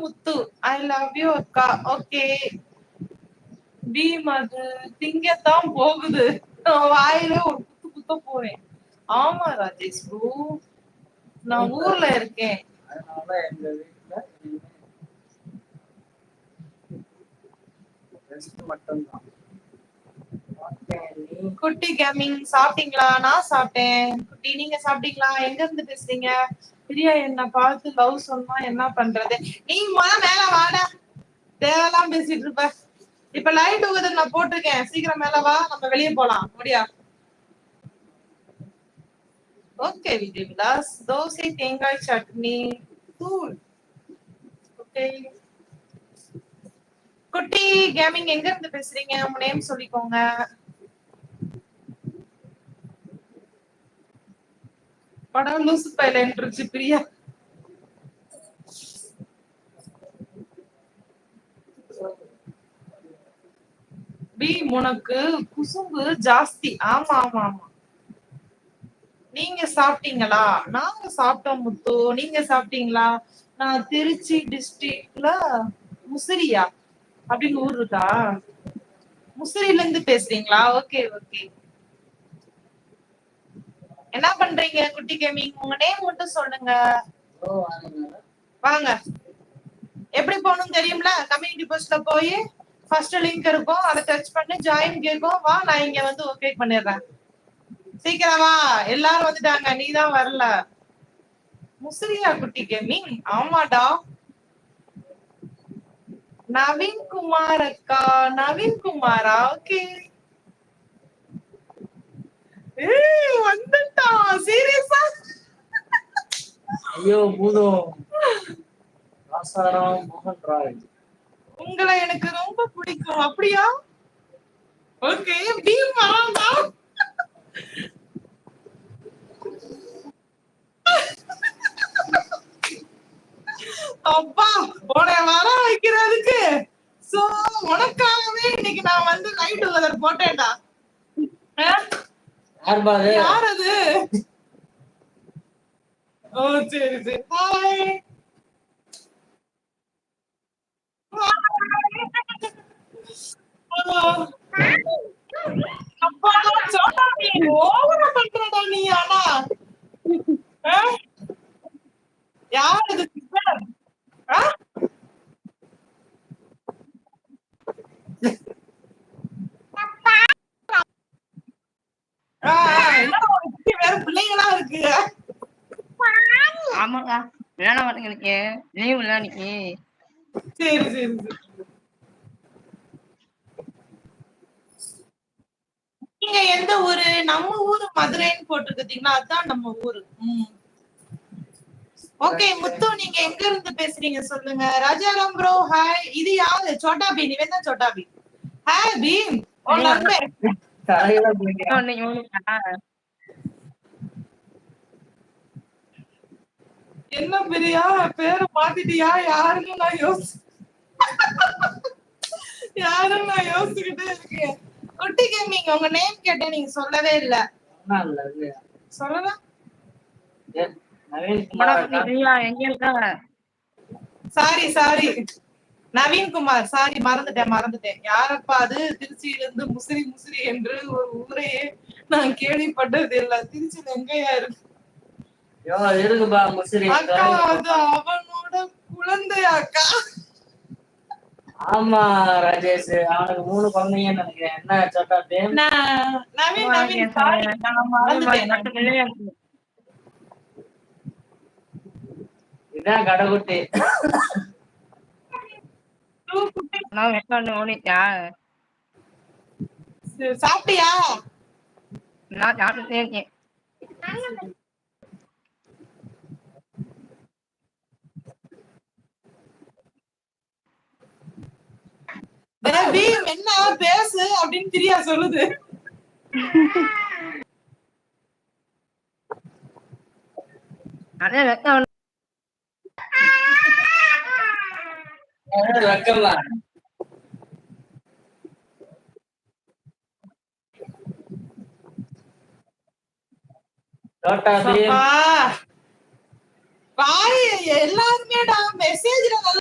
Muthu I love you அக்கா. Okay பி மது திங்கத்தான் போகுது. வாயில ஒரு குத்து குத்த போறேன். ஆமா ராஜேஷ் ப்ரோ நான் ஊர்ல இருக்கேன். அதனால எங்க வீட்டுல மட்டும்தான். குட்டி கேமிங் சாப்பிட்டீங்களா? நான் சாப்பிட்டேன். குட்டி நீங்க சாப்பிட்டீங்களா? எங்க இருந்து பேசுறீங்க? பிரியா என்ன பார்த்து லவ் சொன்னா என்ன பண்றது? நீ முத மேல வாடா தேவையெல்லாம் பேசிட்டு இருப்ப. இப்ப லைட் உகுது நான் போட்டிருக்கேன். சீக்கிரம் மேல வா. நம்ம வெளியே போலாம். முடியா? ஓகே விஜய் விலாஸ். தோசை தேங்காய் சட்னி தூள். ஓகே குட்டி கேமிங் எங்க இருந்து பேசுறீங்க? உங்க நேம் சொல்லிக்கோங்க. படம் லூசு பைலன்றுச்சு பிரியா. பி உனக்கு குசும்பு ஜாஸ்தி. ஆமா ஆமா ஆமா. நீங்க சாப்பிட்டீங்களா? நாங்க சாப்பிட்டோம் முத்து. நீங்க சாப்பிட்டீங்களா? நான் திருச்சி டிஸ்ட்ரிக்ட்ல முசிறியா அப்படின்னு ஊர் இருக்கா? முசிறில இருந்து பேசுறீங்களா? Okay okay. என்ன பண்றீங்க? குட்டி கேமிங் உங்க நேம் மட்டும் சொல்லுங்க. வாங்க. எப்படி போகணும் தெரியும்ல? கம்யூனிட்டி போஸ்ட்ல போய் ஃபர்ஸ்ட் லிங்க் இருக்கும். அதை டச் பண்ணி ஜாயின் கேட்கும் வா நான் இங்க வந்து ஓகே பண்ணிடுறேன். சீக்கிரம். வா எல்லாரும் வந்துட்டாங்க. நீ தான் வரல. முசிறியா குட்டி கேமிங் ஆமாடா. நவீன் குமார் அக்கா. நவீன் குமாரா ஓகே ஐயோ பூதம். ராசாராம் மோகன் ராய். உங்களை எனக்கு ரொம்ப பிடிக்கும். அப்படியா? ஓகே பீம் வரான்டா அப்பா உன்னை வர வைக்கிறதுக்கு. சோ உனக்காகவே இன்னைக்கு நான் வந்து நைட் வெதர் போட்டேன்டா. யார் அது? ஓ சரி சரி. ஹாய் அப்பா சோட்டா நீ. ஓவரா பண்றடா நீ ஆனா அஹ்? யார் இது சிஸ்டர்? வேற பிள்ளைங்களா இருக்கு ஆமாக்கா விளையாட மாட்டேங்க எனக்கு. லீவ் இல்ல இன்னைக்கு சரி சரி சரி. நீங்க எந்த ஊரு? நம்ம ஊரு மதுரைன்னு போட்டிருக்கீங்களா? அதான் நம்ம ஊரு. ஓகே முத்து நீங்க எங்க இருந்து பேசுறீங்க சொல்லுங்க. ராஜாராம் ப்ரோ ஹாய் இது யாரு? சோட்டா இவன் தான் சோட்டா பீம். ஹாய் பீம் உன் நண்பர் என்ன பிரியா? பேரு மாத்திட்டியா? யாருன்னு நான் யோசி யாருன்னு நான் யோசிச்சுக்கிட்டே இருக்கேன். குட்டி கேமிங் உங்க நேம் கேட்டேன் நீங்க சொல்லவே இல்ல. சொல்லலாம் sorry sorry Naveen Kumar sorry மறந்துட்டேன் மறந்துட்டேன். யாரப்பா அது? திருச்சியில இருந்து முசிறி முசிறி என்று ஒரு ஊரையே நான் கேள்விப்பட்டது இல்ல. திருச்சியில எங்கயா இருக்கு? அக்கா அது அவனோட குழந்தை அக்கா ஆமா ராஜேஷ் அவனுக்கு மூணு குழந்தைங்கன்னு நினைக்கிறேன். என்ன சட்டா நான் நவீன். நவீன். இதான் கடைக்குட்டி சாப்பிட்டியா? நான் சாப்பிட்டுட்டே பேபி என்ன பேசு அப்படின்னு பிரியா சொல்லுது. எல்லாருமேடா மெசேஜ்ல